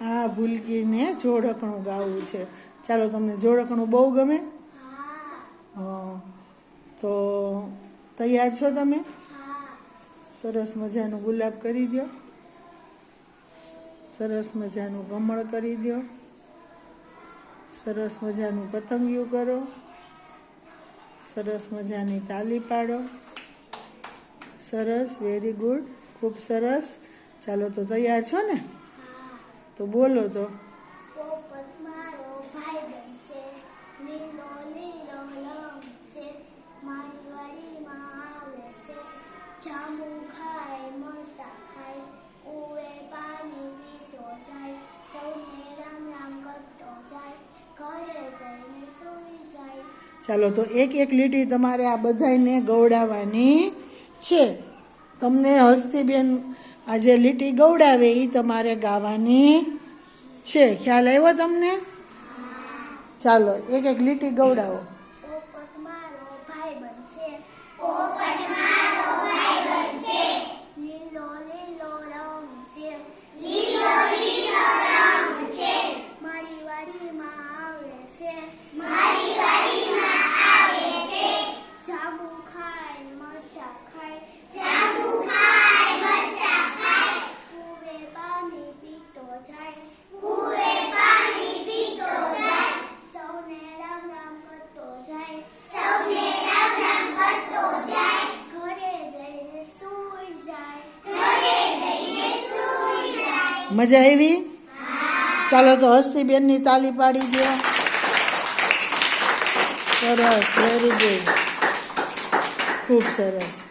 આ ભૂલકીને જોડકણું ગાવું છે. ચાલો તમને જોડકણું બહુ ગમે? હા. તો તૈયાર છો તમે? સરસ મજાનું ગુલાબ કરી દો સરસ મજાનું કમળ કરી દો સરસ મજાનું પતંગિયું કરો. સરસ મજાની તાલી પાડો. સરસ વેરી ગુડ ખૂબ સરસ. ચાલો તો તૈયાર છો ને? તો બોલો તો. ચાલો તો એક એક લીટી તમારે આ બધાને ગવડાવવાની છે. તમને હસ્તીબેન આ જે લીટી ગૌડાવે એ તમારે ગાવાની છે. ખ્યાલ આવ્યો તમને? ચાલો, એક એક લીટી ગૌડાવો મારો ભાઈ બનશે પોપટ મારો મજા આવી? ચાલો તો હસ્તીબેનની તાલી પાડી દો. સરસ વેરી ગુડ ખૂબ સરસ.